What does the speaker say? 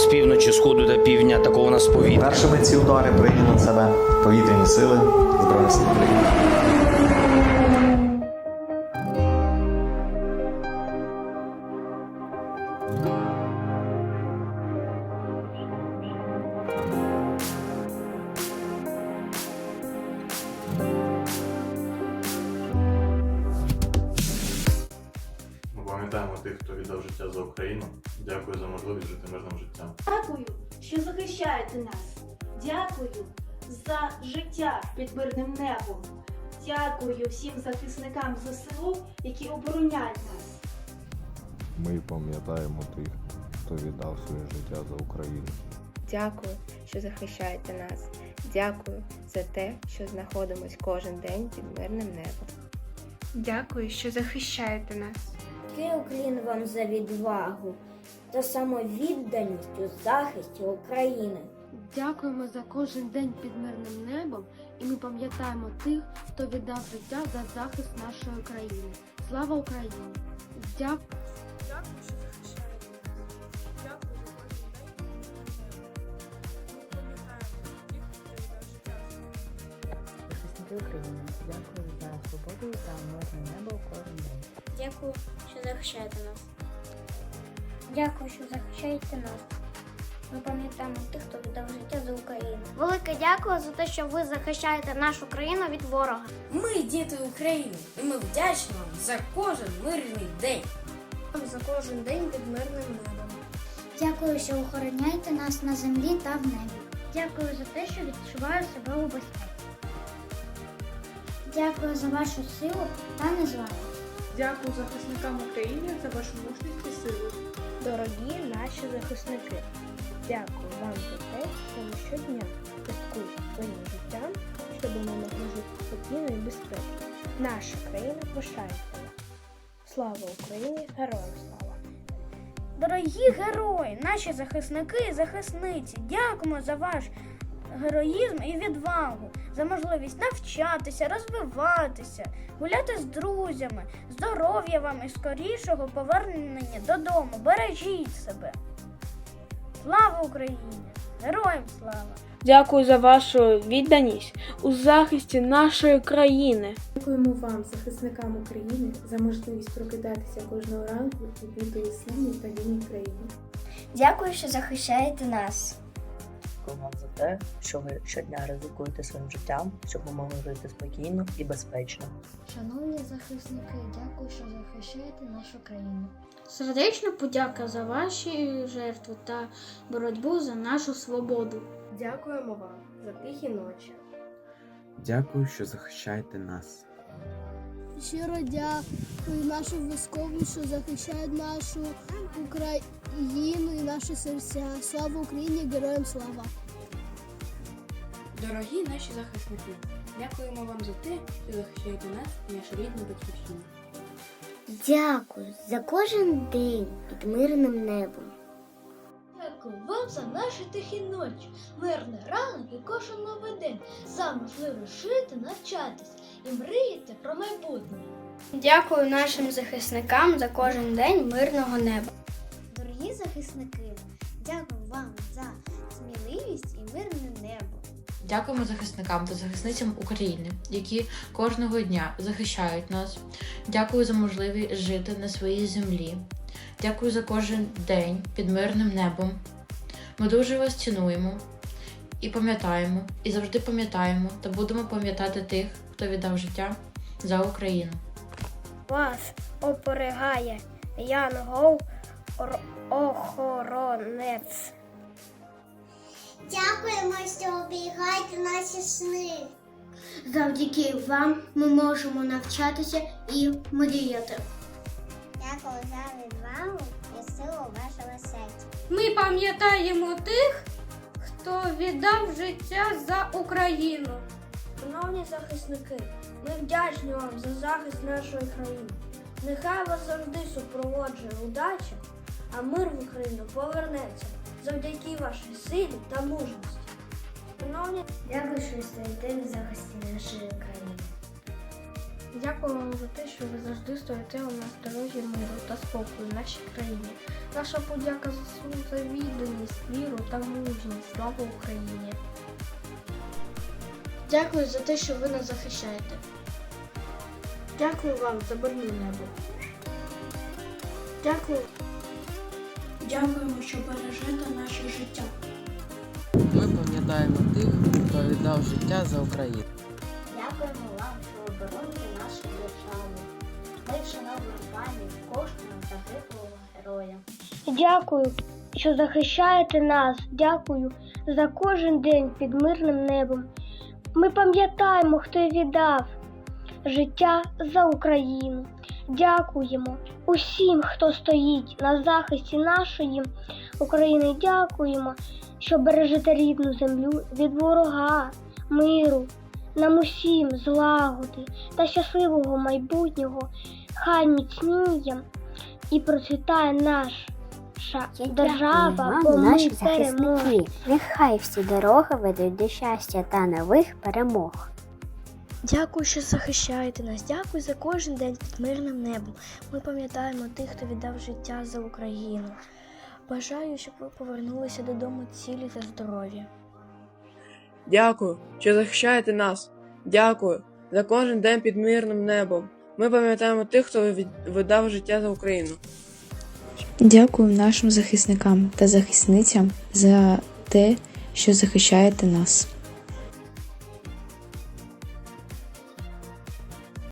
з півночі, сходу та півдня, такого у нас повітря. Першими ці удари прийняли на себе повітряні сили Збройних сил України. Ми пам'ятаємо тих, хто віддав життя за Україну. Дякую за можливість жити мирним життям. Дякую, що захищаєте нас. Дякую за життя під мирним небом. Дякую всім захисникам ЗСУ, які обороняють нас. Ми пам'ятаємо тих, хто віддав своє життя за Україну. Дякую, що захищаєте нас. Дякую за те, що знаходимось кожен день під мирним небом. Дякую, що захищаєте нас. Такий уклін вам за відвагу та самовідданість у захисті України. Дякуємо за кожен день під мирним небом, і ми пам'ятаємо тих, хто віддав життя за захист нашої країни. Слава Україні! Дякую. України, дякую за свободу та мирне небо кожен день. Дякую, що захищаєте нас. Дякую, що захищаєте нас. Ми пам'ятаємо тих, хто віддав життя за Україну. Велике дякую за те, що ви захищаєте нашу країну від ворога. Ми діти України, і ми вдячні вам за кожен мирний день. За кожен день під мирним небом. Дякую, що охороняєте нас на землі та в небі. Дякую за те, що відчуваю себе у безпеці. Дякую за вашу силу та незваність. Дякую захисникам України за вашу мужність і силу. Дорогі наші захисники, дякую вам за те, що ви щодня ризикуєте своїм життям, щоб ми могли жити спокійно і безпечно. Наша країна пишається. Слава Україні! Героям слава! Дорогі герої, наші захисники і захисниці, дякуємо за ваш героїзм і відвагу, за можливість навчатися, розвиватися, гуляти з друзями, здоров'я вам і скорішого повернення додому. Бережіть себе. Слава Україні! Героям слава! Дякую за вашу відданість у захисті нашої країни. Дякуємо вам, захисникам України, за можливість прокидатися кожного ранку і бути у сильній та вільній країні. Дякую, що захищаєте нас. Дякую вам за те, що ви щодня ризикуєте своїм життям, щоб ми могли жити спокійно і безпечно. Шановні захисники, дякую, що захищаєте нашу країну. Сердечна подяка за ваші жертви та боротьбу за нашу свободу. Дякуємо вам за тихі ночі. Дякую, що захищаєте нас. Щиро дякую нашим військовим, що захищають нашу Україну і наші серця. Слава Україні! Героям слава! Дорогі наші захисники, дякуємо вам за те, що захищаєте нас і нашу рідну батьківщину. Дякую за кожен день під мирним небом. Дякую вам за наші тихі ночі, мирний ранок і кожен новий день, за можливість жити, навчатись і мріяти про майбутнє. Дякую нашим захисникам за кожен день мирного неба. Дорогі захисники, дякую вам за сміливість і мирне небо. Дякуємо захисникам та захисницям України, які кожного дня захищають нас. Дякую за можливість жити на своїй землі. Дякую за кожен день під мирним небом. Ми дуже вас цінуємо і пам'ятаємо, і завжди пам'ятаємо та будемо пам'ятати тих, хто віддав життя за Україну. Вас оберігає Янгол охоронець. Дякуємо, що оберігаєте наші сни. Завдяки вам ми можемо навчатися і мріяти. Дякую за відвагу і силу вашого серця. Ми пам'ятаємо тих, віддав життя за Україну. Шановні захисники, ми вдячні вам за захист нашої країни. Нехай вас завжди супроводжує удача, а мир в Україну повернеться завдяки вашій силі та мужності. Шановні, Дякую, що стоїте на захисті нашої країни. Дякую вам за те, що ви завжди стоїте у нас дорозі миру та спокою в нашій країні. Наша подяка за відданість, віру та мужність. Слава Україні! Дякую за те, що ви нас захищаєте. Дякую вам за мирне небо. Дякую. Дякуємо, що бережете наше життя. Ми пам'ятаємо тих, хто віддав життя за Україну. Героя. Дякую, що захищаєте нас. Дякую за кожен день під мирним небом. Ми пам'ятаємо, хто віддав життя за Україну. Дякуємо усім, хто стоїть на захисті нашої України. Дякуємо, що бережете рідну землю від ворога, миру, нам усім злагоди та щасливого майбутнього. Хай міцніє і процвітає наша держава, бо ми переможемо. Нехай всі дороги ведуть до щастя та нових перемог. Дякую, що захищаєте нас. Дякую за кожен день під мирним небом. Ми пам'ятаємо тих, хто віддав життя за Україну. Бажаю, щоб ви повернулися додому цілі та здорові. Дякую, що захищаєте нас. Дякую за кожен день під мирним небом. Ми пам'ятаємо тих, хто віддав життя за Україну. Дякую нашим захисникам та захисницям за те, що захищаєте нас.